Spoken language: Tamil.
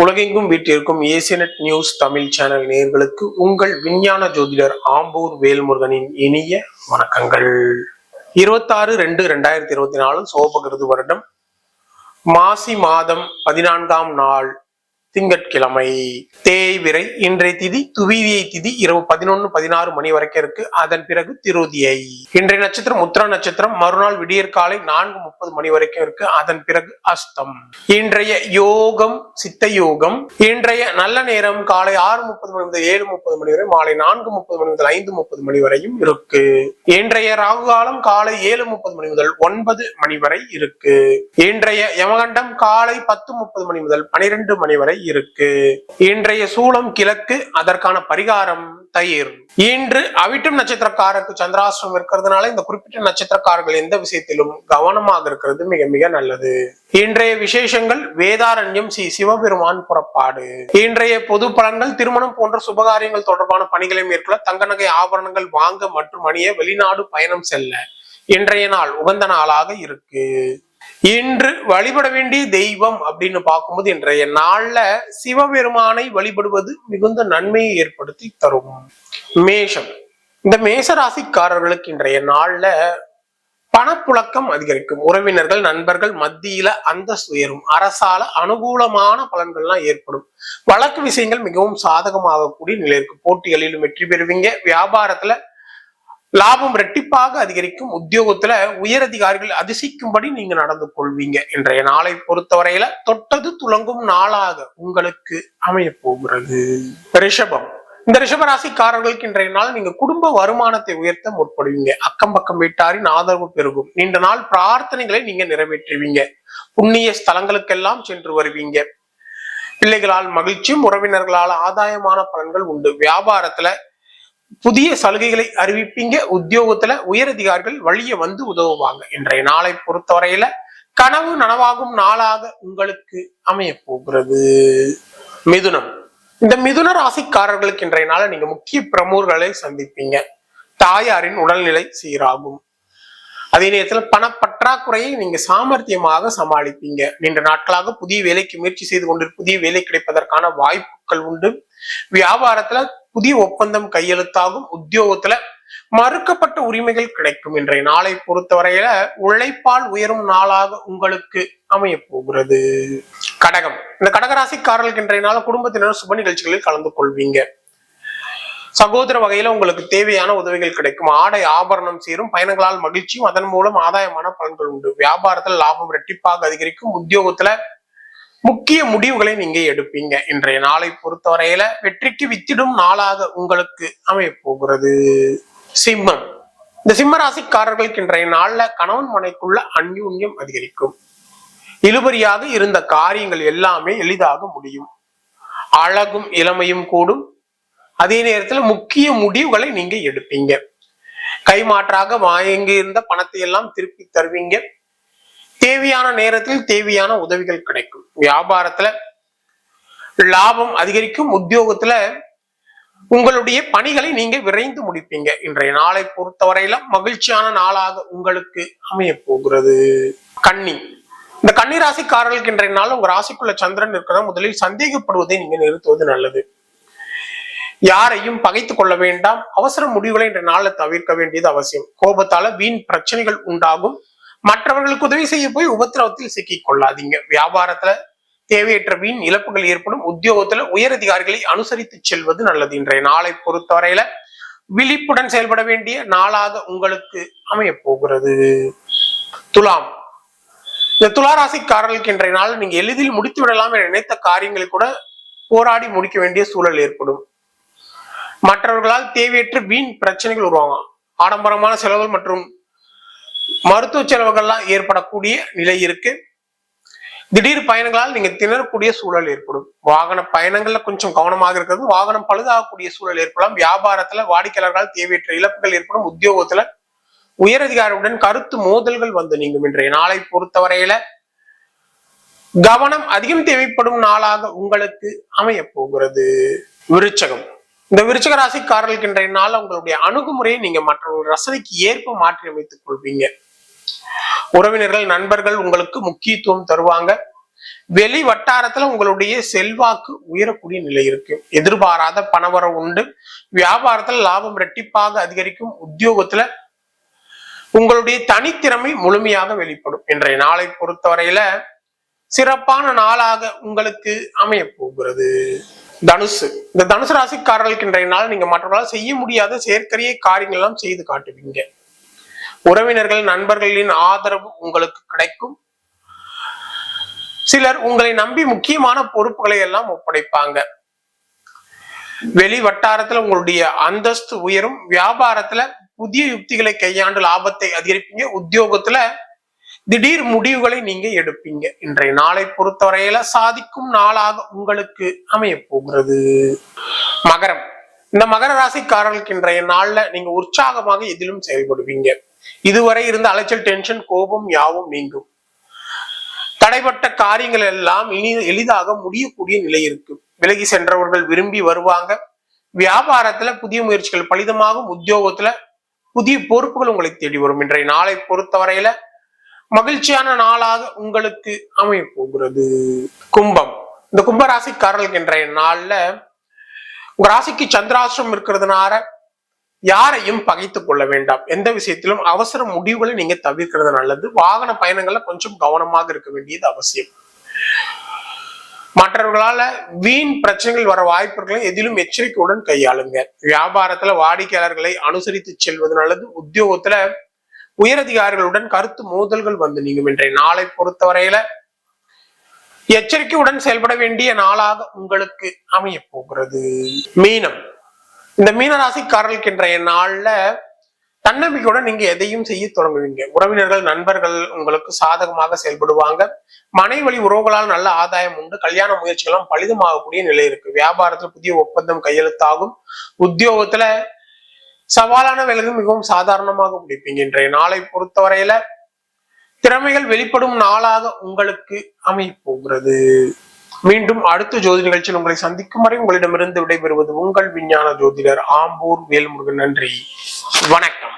உலகெங்கும் வீட்டிற்கும் ஏசியநெட் நியூஸ் தமிழ் சேனல் நேர்களுக்கு உங்கள் விஞ்ஞான ஜோதிடர் ஆம்பூர் வேல்முருகனின் இனிய வணக்கங்கள். இருபத்தாறு ரெண்டு ரெண்டாயிரத்தி இருபத்தி நாலு சோபகிருது வருடம். மாசி மாதம் பதினான்காம் நாள். திங்கட்கிழமை. தேய்விரை இன்றைய திதி துவிதியை திதி இரவு பதினொன்னு பதினாறு மணி வரைக்கும் இருக்கு. அதன் பிறகு திருதியை. இன்றைய நட்சத்திரம் உத்திர நட்சத்திரம் மறுநாள் விடியற் காலை நான்கு முப்பது மணி வரைக்கும் இருக்கு. அதன் பிறகு அஸ்தம் இன்றைய யோகம் சித்த யோகம். இன்றைய நல்ல நேரம் காலை ஆறு முப்பது மணி முதல் ஏழு முப்பது மணி வரை மாலை நான்கு முப்பது மணி முதல் ஐந்து முப்பது மணி வரையும் இருக்கு. இன்றைய ராகு காலம் காலை ஏழு முப்பது மணி முதல் ஒன்பது மணி வரை இருக்கு. இன்றைய யமகண்டம் காலை பத்து முப்பது மணி முதல் பனிரெண்டு மணி வரை இருக்கு. இன்றைய சூளம் கிழக்கு அதற்கான பரிகாரம் தயிர். இன்று அவிட்டும் நட்சத்திரக்காரருக்கு சந்திராசிரம் இருக்கிறதுனால இந்த குறிப்பிட்ட நட்சத்திரக்காரர்கள் எந்த விஷயத்திலும் கவனமாக இருக்கிறது மிக மிக நல்லது. இன்றைய விசேஷங்கள் வேதாரண்யம் ஸ்ரீ சிவபெருமான் புறப்பாடு. இன்றைய பொது பலன்கள் திருமணம் போன்ற சுபகாரியங்கள் தொடர்பான பணிகளை மேற்கொள்ள தங்க நகை ஆபரணங்கள் வாங்க மற்றும் அணிய வெளிநாடு பயணம் செல்ல இன்றைய நாள் உகந்த நாளாக இருக்கு. இன்று வழிபட வேண்டிய தெய்வம் அப்படின்னு பார்க்கும்போது இன்றைய நாள்ல சிவபெருமானை வழிபடுவது மிகுந்த நன்மையை ஏற்படுத்தி தரும். மேஷம். இந்த மேச ராசிக்காரர்களுக்கு இன்றைய நாள்ல பணப்புழக்கம் அதிகரிக்கும். உறவினர்கள் நண்பர்கள் மத்தியில அந்தஸ்து உயரும். அரசால அனுகூலமான பலன்கள்லாம் ஏற்படும். வழக்கு விஷயங்கள் மிகவும் சாதகமாகக்கூடிய நிலை இருக்கு. போட்டிகளிலும் வெற்றி பெறுவீங்க. வியாபாரத்துல லாபம் ரெட்டிப்பாக அதிகரிக்கும் உத்தியோகத்துல உயரதிகாரிகள் அதிசயிக்கும்படி நீங்க நடந்து கொள்வீங்க. இன்றைய நாளை பொறுத்தவரையில தொட்டது துலங்கும் நாளாக உங்களுக்கு அமைய போகிறது ரிஷபம். இந்த ரிஷபராசிக்காரர்களுக்கு இன்றைய நாள் நீங்க குடும்ப வருமானத்தை உயர்த்த முற்படுவீங்க. அக்கம் பக்கம் வீட்டாரின் ஆதரவு பெருகும். நீண்ட நாள் பிரார்த்தனைகளை நீங்க நிறைவேற்றுவீங்க. புண்ணிய ஸ்தலங்களுக்கெல்லாம் சென்று வருவீங்க. பிள்ளைகளால் மகிழ்ச்சியும் உறவினர்களால் ஆதாயமான பலன்கள் உண்டு. வியாபாரத்துல புதிய சலுகைகளை அறிவிப்பீங்க. உத்தியோகத்துல உயரதிகாரிகள் வழிய வந்து உதவுவாங்க. இன்றைய நாளை பொறுத்தவரையில கனவு நனவாகும் நாளாக உங்களுக்கு அமைய போகிறது மிதுனம். இந்த மிதுன ராசிக்காரர்களுக்கு இன்றைய நாள நீங்க முக்கிய பிரமுகர்களை சந்திப்பீங்க. தாயாரின் உடல்நிலை சீராகும். அதே நேரத்தில் பணப்பற்றாக்குறையை நீங்க சாமர்த்தியமாக சமாளிப்பீங்க. நீண்ட நாட்களாக புதிய வேலைக்கு முயற்சி செய்து கொண்டு புதிய வேலை கிடைப்பதற்கான வாய்ப்புகள் உண்டு. வியாபாரத்துல புதிய ஒப்பந்தம் கையெழுத்தாகும் உத்தியோகத்துல மறுக்கப்பட்ட உரிமைகள் கிடைக்கும். இன்றைய நாளை பொறுத்தவரையில உழைப்பால் உயரும் நாளாக உங்களுக்கு அமைய போகிறது. கடகம். இந்த கடகராசிக்காரர்களுக்கு இன்றைய நாள் குடும்பத்தினர் சுப நிகழ்ச்சிகளில் கலந்து கொள்வீங்க. சகோதர வகையில உங்களுக்கு தேவையான உதவிகள் கிடைக்கும். ஆடை ஆபரணம் சேரும் பயணங்களால் மகிழ்ச்சியும் அதன் மூலம் ஆதாயமான பலன்கள் உண்டு. வியாபாரத்தில் லாபம் இரட்டிப்பாக அதிகரிக்கும். உத்தியோகத்துல முக்கிய முடிவுகளை நீங்க எடுப்பீங்க. இன்றைய நாளை பொறுத்தவரையில வெற்றிக்கு வித்திடும் நாளாக உங்களுக்கு அமைய போகிறது சிம்மம். இந்த சிம்ம ராசிக்காரர்களுக்கு இன்றைய நாள்ல கணவன் மனைக்குள்ள அந்யூன்யம் அதிகரிக்கும். இழுபறியாக இருந்த காரியங்கள் எல்லாமே எளிதாக முடியும். அழகும் இளமையும் கூடும். அதே நேரத்துல முக்கிய முடிவுகளை நீங்க எடுப்பீங்க. கைமாற்றாக வாங்கி இருந்த பணத்தை எல்லாம் திருப்பி தருவீங்க. தேவையான நேரத்தில் தேவையான உதவிகள் கிடைக்கும். வியாபாரத்துல லாபம் அதிகரிக்கும். உத்தியோகத்துல உங்களுடைய பணிகளை நீங்க விரைந்து முடிப்பீங்க. இன்றைய நாளை பொறுத்தவரையில மகிழ்ச்சியான நாளாக உங்களுக்கு அமைய போகிறது. கன்னி. இந்த கன்னி ராசிக்காரர்களுக்கு இன்றைய நாள் உங்க ராசிக்குள்ள சந்திரன் இருக்கிறதா முதலில் சந்தேகப்படுவதை நீங்க நிறுத்துவது நல்லது. யாரையும் பகைத்துக் கொள்ள வேண்டாம். அவசர முடிவுகளை இன்றைய நாளில் தவிர்க்க வேண்டியது அவசியம். கோபத்தால வீண் பிரச்சனைகள் உண்டாகும். மற்றவர்களுக்கு உதவி செய்ய போய் உபத்திரவத்தில் சிக்கிக் கொள்ளாதீங்க வியாபாரத்துல தேவையற்ற வீண் இழப்புகள் ஏற்படும். உத்தியோகத்துல உயர் அதிகாரிகளை அனுசரித்து செல்வது நல்லது. இன்றைய நாளை பொறுத்தவரையில விழிப்புடன் செயல்பட வேண்டிய நாளாக உங்களுக்கு அமைய போகிறது. துலாம். இந்த துளாராசிக்காரர்களுக்கு இன்றைய நாள் நீங்க எளிதில் முடித்து விடலாம் என நினைத்த காரியங்களை கூட போராடி முடிக்க வேண்டிய சூழல் ஏற்படும். மற்றவர்களால் தேவையற்ற வீண் பிரச்சனைகள் உருவாகும் ஆடம்பரமான செலவுகள் மற்றும் மருத்துவ செலவுகள்லாம் ஏற்படக்கூடிய நிலை இருக்கு. திடீர் பயணங்களால் நீங்க திணறக்கூடிய சூழல் ஏற்படும். வாகன பயணங்கள்ல கொஞ்சம் கவனமாக இருக்கிறது. வாகனம் பழுதாகக்கூடிய சூழல் ஏற்படலாம். வியாபாரத்துல வாடிக்கையாளர்களால் தேவையற்ற இழப்புகள் ஏற்படும். உத்தியோகத்துல உயரதிகாரியுடன் கருத்து மோதல்கள் வந்து நீங்கும். இன்றைய நாளை பொறுத்தவரையில கவனம் அதிகம் தேவைப்படும் நாளாக உங்களுக்கு அமைய போகிறது. விருச்சகம். இந்த விருச்சக ராசிக்காரர்களுக்கு இன்றைய நாள் உங்களுடைய அணுகுமுறையை நீங்க மற்றவர்கள் ரசனைக்கு ஏற்ப மாற்றி அமைத்துக் கொள்வீங்க. உறவினர்கள் நண்பர்கள் உங்களுக்கு முக்கியத்துவம் தருவாங்க. வெளி வட்டாரத்துல உங்களுடைய செல்வாக்கு உயரக்கூடிய நிலை இருக்கு. எதிர்பாராத பணவரம் உண்டு. வியாபாரத்துல லாபம் ரெட்டிப்பாக அதிகரிக்கும். உத்தியோகத்துல உங்களுடைய தனித்திறமை முழுமையாக வெளிப்படும். இன்றைய நாளை பொறுத்தவரையில சிறப்பான நாளாக உங்களுக்கு அமைய போகிறது. தனுசு. இந்த தனுசு ராசிக்காரர்களுக்கு இன்றைய நாள் நீங்க மற்றவர்களால் செய்ய முடியாத செயற்கரிய காரியங்கள் எல்லாம் செய்து காட்டுவீங்க. உறவினர்கள் நண்பர்களின் ஆதரவு உங்களுக்கு கிடைக்கும். சிலர் உங்களை நம்பி முக்கியமான பொறுப்புகளை எல்லாம் ஒப்படைப்பாங்க. வெளி வட்டாரத்துல உங்களுடைய அந்தஸ்து உயரும். வியாபாரத்துல புதிய யுக்திகளை கையாண்டு லாபத்தை அதிகரிப்பீங்க. உத்தியோகத்துல திடீர் முடிவுகளை நீங்க எடுப்பீங்க. இன்றைய நாளை பொறுத்தவரையில சாதிக்கும் நாளாக உங்களுக்கு அமைய போகிறது. மகரம். இந்த மகர ராசிக்காரர்களுக்கு இன்றைய நாள்ல நீங்க உற்சாகமாக எதிலும் செயல்படுவீங்க. இதுவரை இருந்த அலைச்சல் டென்ஷன் கோபம் யாவும் நீங்கும். தடைப்பட்ட காரியங்கள் எல்லாம் இனி எளிதாக முடியக்கூடிய நிலை இருக்கு விலகி சென்றவர்கள் விரும்பி வருவாங்க. வியாபாரத்துல புதிய முயற்சிகள் பலிதமாகும் உத்தியோகத்துல புதிய பொறுப்புகள் உங்களை தேடி வரும். இன்றைய நாளை பொறுத்தவரையில மகிழ்ச்சியான நாளாக உங்களுக்கு அமைய போகிறது கும்பம். இந்த கும்ப ராசிக்காரர்களுக்கு இன்றைய நாள்ல உங்க ராசிக்கு சந்திராசிரம் இருக்கிறதுனால யாரையும் பகைத்துக் கொள்ள வேண்டாம். எந்த விஷயத்திலும் அவசர முடிவுகளை நீங்க தவிர்க்கிறது நல்லது. வாகன பயணங்கள்ல கொஞ்சம் கவனமாக இருக்க வேண்டியது அவசியம். மற்றவர்களால வீண் பிரச்சனைகள் வர வாய்ப்புகளை எதிலும் எச்சரிக்கையுடன் கையாளுங்க. வியாபாரத்துல வாடிக்கையாளர்களை அனுசரித்து செல்வது நல்லது. உத்தியோகத்துல உயரதிகாரிகளுடன் கருத்து மோதல்கள் வந்து நீங்கும். இன்றைய நாளை பொறுத்தவரையில எச்சரிக்கையுடன் செயல்பட வேண்டிய நாளாக உங்களுக்கு அமைய போகிறது. மீனம். இந்த மீனராசிக்காரர்களுக்கு இன்றைய நாள்ல தன்னம்பிக்கையுடன் நீங்க எதையும் செய்ய தொடங்குவீங்க. உறவினர்கள் நண்பர்கள் உங்களுக்கு சாதகமாக செயல்படுவாங்க. மனை வழி உறவுகளால் நல்ல ஆதாயம் உண்டு. கல்யாண முயற்சிகளும் பலிதமாகக்கூடிய நிலை இருக்கு. வியாபாரத்துல புதிய ஒப்பந்தம் கையெழுத்தாகும். உத்தியோகத்துல சவாலான வேலைகள் மிகவும் சாதாரணமாக முடிப்பீங்க இன்றைய நாளை பொறுத்தவரையில திறமைகள் வெளிப்படும் நாளாக உங்களுக்கு அமைப்போகிறது மீண்டும் அடுத்த ஜோதி நிகழ்ச்சியில் உங்களை சந்திக்கும் வரை உங்களிடமிருந்து விடைபெறுவது உங்கள் விஞ்ஞான ஜோதிடர் ஆம்பூர் வேல்முருகன். நன்றி. வணக்கம்.